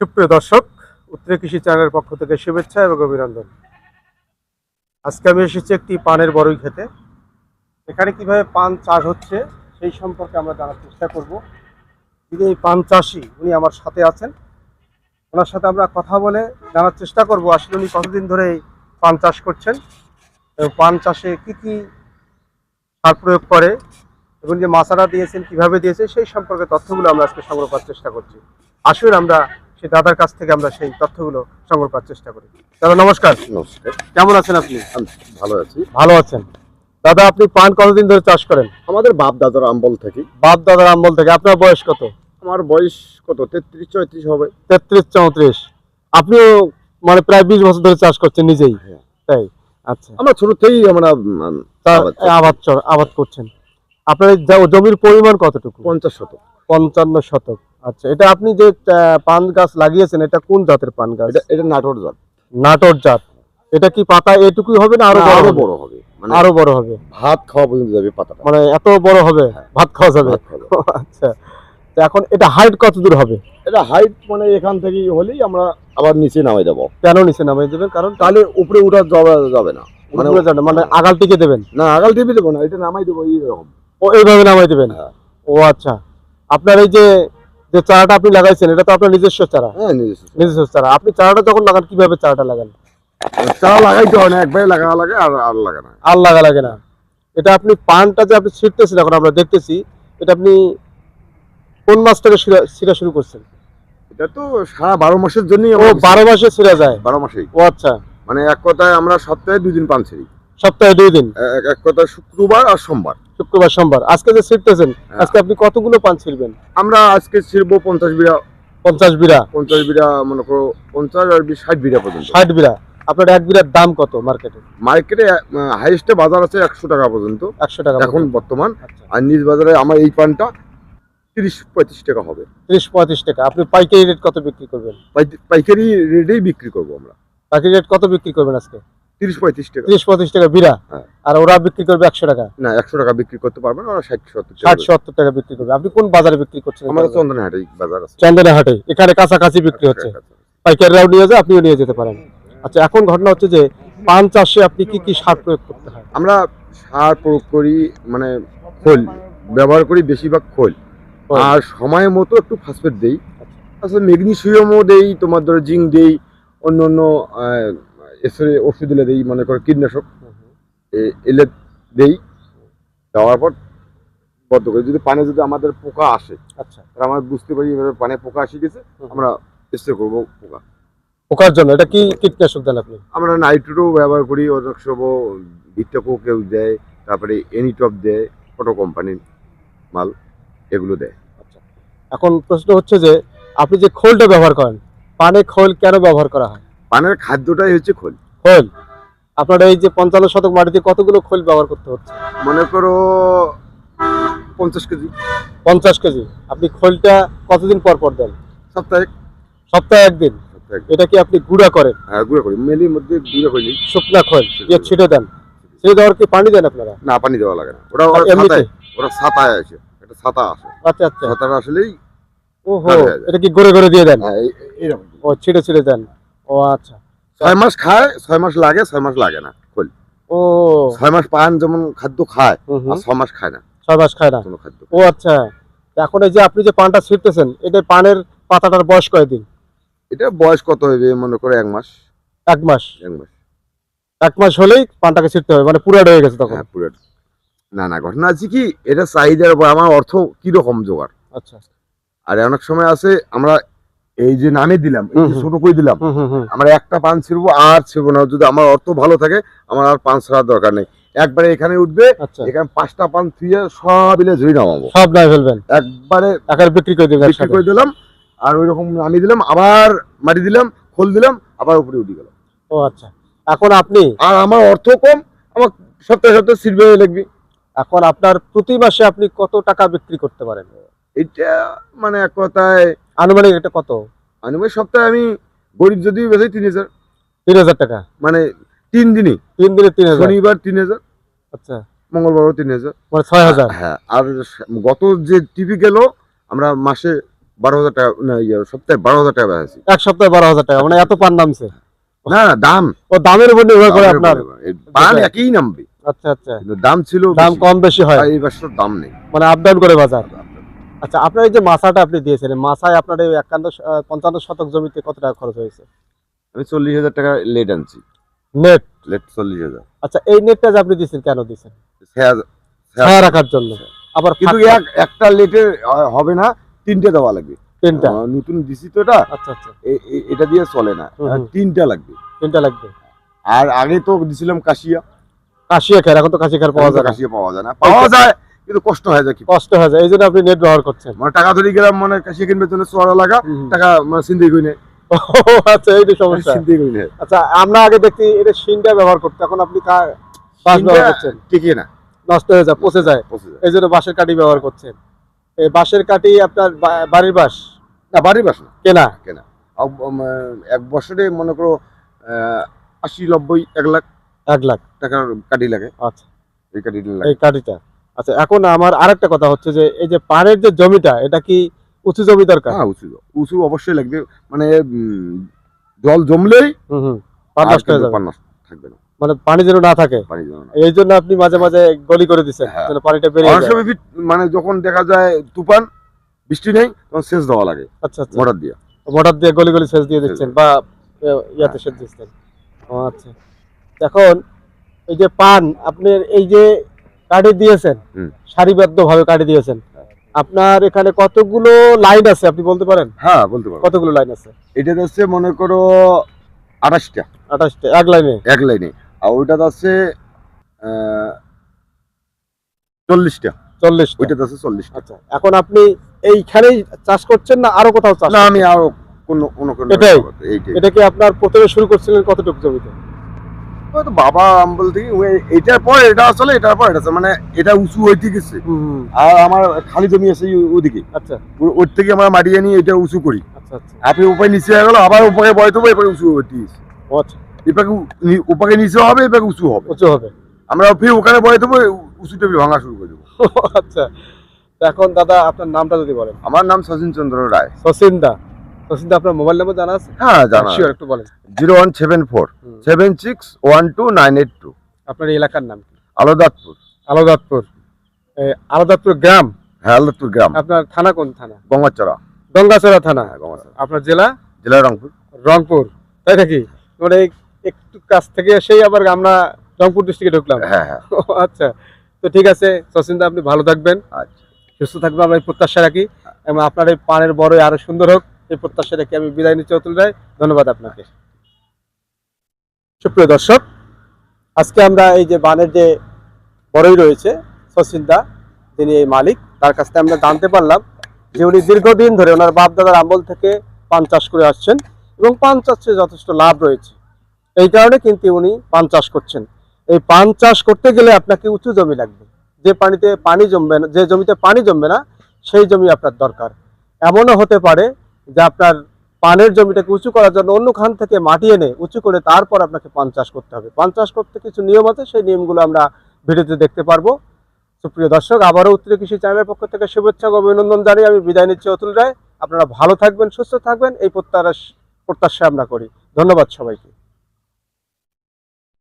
সুপ্রিয় দর্শক, উত্তরে কৃষি চ্যানেলের পক্ষ থেকে শুভেচ্ছা এবং অভিনন্দন। আজকে আমি এসেছি একটি পানের বড়ই খেতে। এখানে কীভাবে পান চাষ হচ্ছে সেই সম্পর্কে আমরা জানার চেষ্টা করব। যিনি এই পান চাষি, উনি আমার সাথে আছেন। ওনার সাথে আমরা কথা বলে জানার চেষ্টা করব আসলে উনি কতদিন ধরে পান চাষ করছেন এবং পান চাষে কি কি সার প্রয়োগ করে এবং যে মাছারা দিয়েছেন, কীভাবে দিয়েছে সেই সম্পর্কে তথ্যগুলো আমরা আজকে সংগ্রহ করার চেষ্টা করছি। আসুন আমরা সেই দাদার কাছ থেকে আমরা সেই তথ্যগুলো সংগ্রহ করার চেষ্টা করি। দাদা নমস্কার। নমস্কার। কেমন আছেন আপনি? ভালো আছি। ভালো আছেন। দাদা আপনি পান কতদিন ধরে চাষ করেন? আমাদের বাপ দাদার আম্বল থেকে। বাপ দাদার আমল থেকে। আপনার বয়স কত? আমার বয়স কত? তেত্রিশ চৌত্রিশ হবে। তেত্রিশ চৌত্রিশ। আপনিও মানে প্রায় বিশ বছর ধরে চাষ করছেন নিজেই? হ্যাঁ। তাই? আচ্ছা। আমরা ছোটতেই আমরা আবাদ। আবাদ করছেন। আপনার জমির পরিমাণ কতটুকু? পঞ্চাশ শতক। পঞ্চান্ন শতক। আচ্ছা এটা আপনি যে পান গাছ লাগিয়েছেন এটা কোন জাতের পান গাছ? এটা এটা নাটোর জাত। নাটোর জাত। এটা কি পাতা এটুকুই হবে না আরও বড় আরও বড় হবে। মানে আরও বড় হবে? ভাত খাওয়া পর্যন্ত যাবে পাতাটা। মানে এত বড় হবে? হ্যাঁ। ভাত খাওয়া যাবে। আচ্ছা। তো এখন এটা হাইট কত দূর হবে? এটা হাইট মানে এখান থেকে হলেই আমরা আবার নিচে নামাই দেবো। কেন নিচে নামিয়ে দেবেন? কারণ তাহলে উপরে উঠা যাবে যাবে না। মানে মানে আগাল টিকে দেবেন? না আগাল টিপে দেবো না এটা নামাই দেবো এইরকম। ও এইভাবে নামাই দেবেন? হ্যাঁ। ও আচ্ছা। আপনার এই যে যে চারাটা আপনি লাগাইছেন এটা তো আপনার নিজস্ব চারা। হ্যাঁ নিজস্ব নিজস্ব চারা। আপনি চারাটা যখন লাগান কীভাবে চারাটা লাগান? চারা লাগাইতে হয় না একবারে লাগা লাগে আর আর লাগে না। আর লাগা লাগে না। এটা আপনি পানটা যে আপনি ছিটতেছেন এখন আমরা দেখতেছি এটা আপনি কোন মাস থেকে ছিঁড়া- শুরু করছেন? এটা তো সারা বারো মাসের জন্যই ও বারো মাসে ছিঁড়া যায়? বারো মাসেই। ও আচ্ছা। মানে এক কথায় আমরা সপ্তাহে দুই দিন পান ছিঁড়ি। সপ্তাহে দুই দিন? এক কথা শুক্রবার আর সোমবার। শুক্রবার সোমবার। আজকে যে ছিটতেছেন হ্যাঁ। আজকে আপনি কতগুলো পান ছিড়বেন? আমরা আজকে ছিড়বো পঞ্চাশ বিঘা পঞ্চাশ বিড়া? পঞ্চাশ বিঘা মনে করো পঞ্চাশ আর ষাট বিঘা পর্যন্ত। ষাট বিড়া। আপনার এক বিড়ার দাম কত মার্কেটে? মার্কেটে হাইয়েস্টে বাজার আছে একশো টাকা পর্যন্ত। একশো টাকা এখন বর্তমান। আচ্ছা। আর নিজ বাজারে আমার এই পানটা তিরিশ পঁয়ত্রিশ টাকা হবে। তিরিশ পঁয়ত্রিশ টাকা। আপনি পাইকারি রেট কত বিক্রি করবেন? পাইকারি রেটেই বিক্রি করব আমরা। পাইকারি রেট কত বিক্রি করবেন আজকে? তিরিশ পঁয়ত্রিশ টাকা। ত্রিশ পঁয়ত্রিশ টাকা বিড়া। হ্যাঁ। আর ওরা বিক্রি করবে একশো টাকা। না একশো টাকা বিক্রি করতে ওরা ষাট সত্তর ষাট সত্তর টাকা বিক্রি করবে। আপনি কোন বাজারে বিক্রি করছেন আমাদের বাজার আছে। এখানে কাছাকাছি বিক্রি হচ্ছে। পাইকাররাও নিয়ে যায় আপনিও নিয়ে যেতে পারেন। আচ্ছা এখন ঘটনা হচ্ছে যে পান চাষে আপনি কি কি সার প্রয়োগ করতে হয়? আমরা সার প্রয়োগ করি মানে খোল। ব্যবহার করি বেশিরভাগ খোল। আর সময় মতো একটু ফসফেট দেই। আসলে ম্যাগনেসিয়ামও দেই তোমার ধরো জিঙ্ক দেই অন্য অন্য স্প্রে ওষুধ এলে দেই মনে করো কীটনাশক। এলে দেই। দেওয়ার পর বদ্ধ করি। যদি পানে যদি আমাদের পোকা আসে আচ্ছা। তাহলে আমরা বুঝতে পারি এভাবে পানে পোকা আসে গেছে আমরা স্প্রে করব পোকা। পোকার জন্য এটা কি কীটনাশক দেন আপনি? আমরা নাইট্রোটও ব্যবহার করি অনেক সময় ভিটকো কেউ দেয় তারপরে এনিটপ দেয় ফটো কোম্পানির মাল এগুলো দেয়। আচ্ছা। এখন প্রশ্ন হচ্ছে যে আপনি যে খোলটা ব্যবহার করেন পানে খোল কেন ব্যবহার করা হয়? পানের খাদ্যটাই হচ্ছে খোল। খোল। আপনার এই যে পঞ্চান্ন শতক মাটিতে কতগুলো খোল ব্যবহার করতে হচ্ছে? মনে করো পঞ্চাশ কেজি। পঞ্চাশ কেজি। আপনি খোলটা কতদিন পর পর দেন? সপ্তাহে। সপ্তাহে একদিন? এটা কি আপনি গুঁড়া করেন? হ্যাঁ গুঁড়ো করি। মেলির মধ্যে গুঁড়ো করলি শুকনা খোল দিয়ে ছিটে দেন। ছিটে দেওয়ার কি পানি দেন আপনারা? না পানি দেওয়া লাগে না। ওরা এমনিতে? ওরা ছাতায় আসে। একটা ছাতা আসে। আচ্ছা আচ্ছা। ছাতাটা আসলেই ওহো। এটা কি গড়ে গড়ে দিয়ে দেন? হ্যাঁ, এরকম ও ছিটে ছিটে দেন। ও আচ্ছা। ছয় মাস খায় ছয় মাস লাগে ছয় মাস লাগে না খোল। ও। ছয় মাস পান যেমন খাদ্য খায়। আর ছয় মাস খায় না। ছয় মাস খায় না? কোনো খাদ্য ও আচ্ছা। এখন এই যে আপনি যে পানটা ছিটতেছেন এটা পানের পাতাটার বয়স কয়দিন? এটা বয়স কত হবে মনে করো এক মাস? এক মাস। এক মাস। এক মাস হলেই পানটাকে ছিটতে হবে মানে পুরাট হয়ে গেছে তখন? হ্যাঁ পুরো। না না ঘটনা আছে কি এটা চাহিদার উপর আমার অর্থ কীরকম জোগাড়? আচ্ছা। আর অনেক সময় আছে আমরা এই যে নামে দিলাম এই যে। ছোট করে দিলাম আমরা একটা পান ছিড়বো আর ছিড়বো না। যদি আমার অর্থ ভালো থাকে আমার আর পান ছাড়ার দরকার নেই। একবারে এখানে উঠবে আচ্ছা। এখানে পাঁচটা পান থুয়ে সব মিলে ঝুড়ি নামাবো। সব নাই ফেলবেন? একবারে একার বিক্রি করে দেবেন বিক্রি করে দিলাম আর ওই রকম নামিয়ে দিলাম আবার মাটি দিলাম খোল দিলাম আবার উপরে উঠে গেলাম। ও আচ্ছা। এখন আপনি আর আমার অর্থ কম আমার সপ্তাহে সপ্তাহে ছিড়বে লাগবে এখন আপনার প্রতি মাসে আপনি কত টাকা বিক্রি করতে পারেন? এটা মানে এক কথায় আনুমানিক এটা কত? আনুমানিক সপ্তাহে আমি গরিব যদি বেশি তিন হাজার। তিন হাজার টাকা। মানে তিন দিনই। তিন দিনে তিন হাজার। শনিবার তিন হাজার। আচ্ছা। মঙ্গলবারও তিন হাজার। মানে ছয় হাজার। হ্যাঁ আর গত যে টিভি গেল আমরা মাসে বারো হাজার টাকা না ইয়ে, সপ্তাহে বারো হাজার টাকা বেচেছি এক সপ্তাহে বারো হাজার টাকা মানে এত পান নামছে। না না দাম। ও দামের উপর নির্ভর করে আপনার পান একই নামবে। আচ্ছা আচ্ছা। কিন্তু দাম ছিল দাম কম বেশি হয়। এই বছর দাম নেই। মানে আপ ডাউন করে বাজার। আচ্ছা আপনার এই যে মাছাটা আপনি দিয়েছিলেন মাছায় আপনার এই একান্ন পঞ্চান্ন শতক জমিতে কত টাকা খরচ হয়েছে? আমি চল্লিশ হাজার টাকা লেট আনছি। নেট লেট চল্লিশ হাজার। আচ্ছা এই নেটটা যে আপনি দিয়েছেন কেন দিয়েছেন? ছায়া- রাখার জন্য। আবার কিন্তু এক একটা লেটে হবে না তিনটে দেওয়া লাগবে। তিনটা? নতুন দিছি তো এটা। আচ্ছা আচ্ছা। এটা দিয়ে চলে না। তিনটা লাগবে। তিনটা লাগবে। আর আগে তো দিছিলাম কাশিয়া। কাশিয়া খের এখন তো কাশি খের পাওয়া যায় না। কাশিয়া পাওয়া যায় না। পাওয়া যায় কিন্তু কষ্ট হয় যায় কি? কষ্ট হয়ে যায় এই জন্য আপনি নেট ব্যবহার করছেন। মানে টাকা ধরে গেলাম মানে কাশিয়া কিনবে জন্য চড়া লাগা টাকা মানে চিন্তাই করি না আচ্ছা এইটা সমস্যা। চিন্তাই করি না আচ্ছা আমরা আগে দেখছি এটা শিনটা ব্যবহার করতে এখন আপনি কা- বাঁশ ব্যবহার করছেন। টিকে না। নষ্ট হয়ে যায় পচে যায়। এই জন্য বাঁশের কাঠি ব্যবহার করছেন। এই বাঁশের কাঠি আপনার বাড়ির বাঁশ? না বাড়ির বাস না। কেনা? কেনা। এক বছরে মনে করো আহ, আশি নব্বই এক লাখ এক লাখ। টাকার কাটি লাগে? আচ্ছা। এই কাটি লাগে। এই কাঠিটা। আচ্ছা এখন আমার আরেকটা কথা হচ্ছে যে এই যে পানের যে জমিটা এটা কি উঁচু জমি দরকার? হ্যাঁ উঁচু। উঁচু অবশ্যই লাগবে। মানে জল জমলেই নষ্ট হয়ে যাবে। থাকবে না। মানে পানি যেন না থাকে। পানি এই জন্য আপনি মাঝে মাঝে গলি করে দিচ্ছেন হ্যাঁ। পানিটা বেরিয়ে যায়। মানে যখন দেখা যায় তুফান বৃষ্টি নেই তখন সেচ দেওয়া লাগে। আচ্ছা আচ্ছা। মোটর দিয়ে। মোটর দিয়ে গলি গলি সেচ দিয়ে দিচ্ছেন বা ইয়াতে সেচ দিচ্ছেন। ও আচ্ছা। এখন এই যে পান আপনি এই যে কাঠি দিয়েছেন হুম। সারিবদ্ধ ভাবে কাঠি দিয়েছেন আপনার এখানে কতগুলো লাইন আছে আপনি বলতে পারেন? হ্যাঁ বলতে পারেন কতগুলো লাইন আছে? এটা হচ্ছে মনে করো আঠাশটা। আঠাশটা এক লাইনে এক লাইনে আর ওইটা আছে চল্লিশটা। চল্লিশ ওইটা আছে চল্লিশটা। আচ্ছা এখন আপনি এইখানেই চাষ করছেন না আরও কোথাও চাষ না আমি আরও কোনো কোনো এটাই? এটা কি আপনার প্রথমে শুরু করছিলেন কতটুকু জমিতে? তো বাবা এটার পর এটা আসলে এটার পর এটা মানে এটা উঁচু হইতে গেছে। আর আমার খালি জমি আছে ওই- ওইদিকে আচ্ছা। ওর থেকে আমরা মাটি আনি এটা উঁচু করি। আচ্ছা আচ্ছা। আপনি উপায় নিচে হয়ে গেল আবার উপাকে বয় দেবো এরপরে উঁচু হইতে গেছে ও আচ্ছা। এপাকে উপাকে নিচে হবে এপাকে উঁচু হবে। উঁচু হবে। আমরা ফির ওখানে বয় দেবো উঁচু ভাঙা শুরু করে দেবো। আচ্ছা। এখন দাদা আপনার নামটা যদি বলেন। আমার নাম সচিন চন্দ্র রায়। সচিন দা। দা আপনার মোবাইল নাম্বার জানা আছে? হ্যাঁ জানা শিওর একটু বলেন। Zero one seven four. Seven six one two nine eight two. আপনার এলাকার নাম কি? আলোদাতপুর। আলোদাতপুর। আলোদাতপুর গ্রাম? হ্যাঁ আলোদপুর গ্রাম। আপনার থানা কোন থানা? গঙ্গাচড়া। গঙ্গাচড়া থানা। হ্যাঁ আপনার জেলা? জেলা রংপুর। রংপুর। তাই নাকি? মানে একটু কাছ থেকে এসেই আবার আমরা রংপুর ডিস্ট্রিক্টে ঢুকলাম। হ্যাঁ হ্যাঁ। আচ্ছা। তো ঠিক আছে সচিন দা আপনি ভালো থাকবেন। আচ্ছা। সুস্থ থাকবেন আমরা প্রত্যাশা রাখি। এবং আপনার এই পানের বড়ই আরও সুন্দর হোক। এই প্রত্যাশা রেখে আমি বিদায় নিচ্ছি অতুল রায় ধন্যবাদ আপনাকে। সুপ্রিয় দর্শক, আজকে আমরা এই যে বানের যে বড়ই রয়েছে, সচিন দা, যিনি এই মালিক, তার কাছ থেকে আমরা জানতে পারলাম যে উনি দীর্ঘদিন ধরে ওনার বাপ দাদার আমল থেকে পান চাষ করে আসছেন এবং পান চাষে যথেষ্ট লাভ রয়েছে। এই কারণে কিন্তু উনি পান চাষ করছেন। এই পান চাষ করতে গেলে আপনাকে উঁচু জমি লাগবে। যে পানিতে পানি জমবে না, যে জমিতে পানি জমবে না, সেই জমি আপনার দরকার। এমনও হতে পারে যে আপনার পানের জমিটাকে উঁচু করার জন্য অন্য খান থেকে মাটি এনে উঁচু করে তারপর আপনাকে পান চাষ করতে হবে। পান চাষ করতে কিছু নিয়ম আছে, সেই নিয়মগুলো আমরা ভিডিওতে দেখতে পারব। সুপ্রিয় দর্শক, আবারও উত্তর কৃষি চ্যানেলের পক্ষ থেকে শুভেচ্ছা ও অভিনন্দন জানিয়ে আমি বিদায় নিচ্ছি অতুল রায়। আপনারা ভালো থাকবেন, সুস্থ থাকবেন, এই প্রত্যাশা প্রত্যাশা আমরা করি। ধন্যবাদ সবাইকে।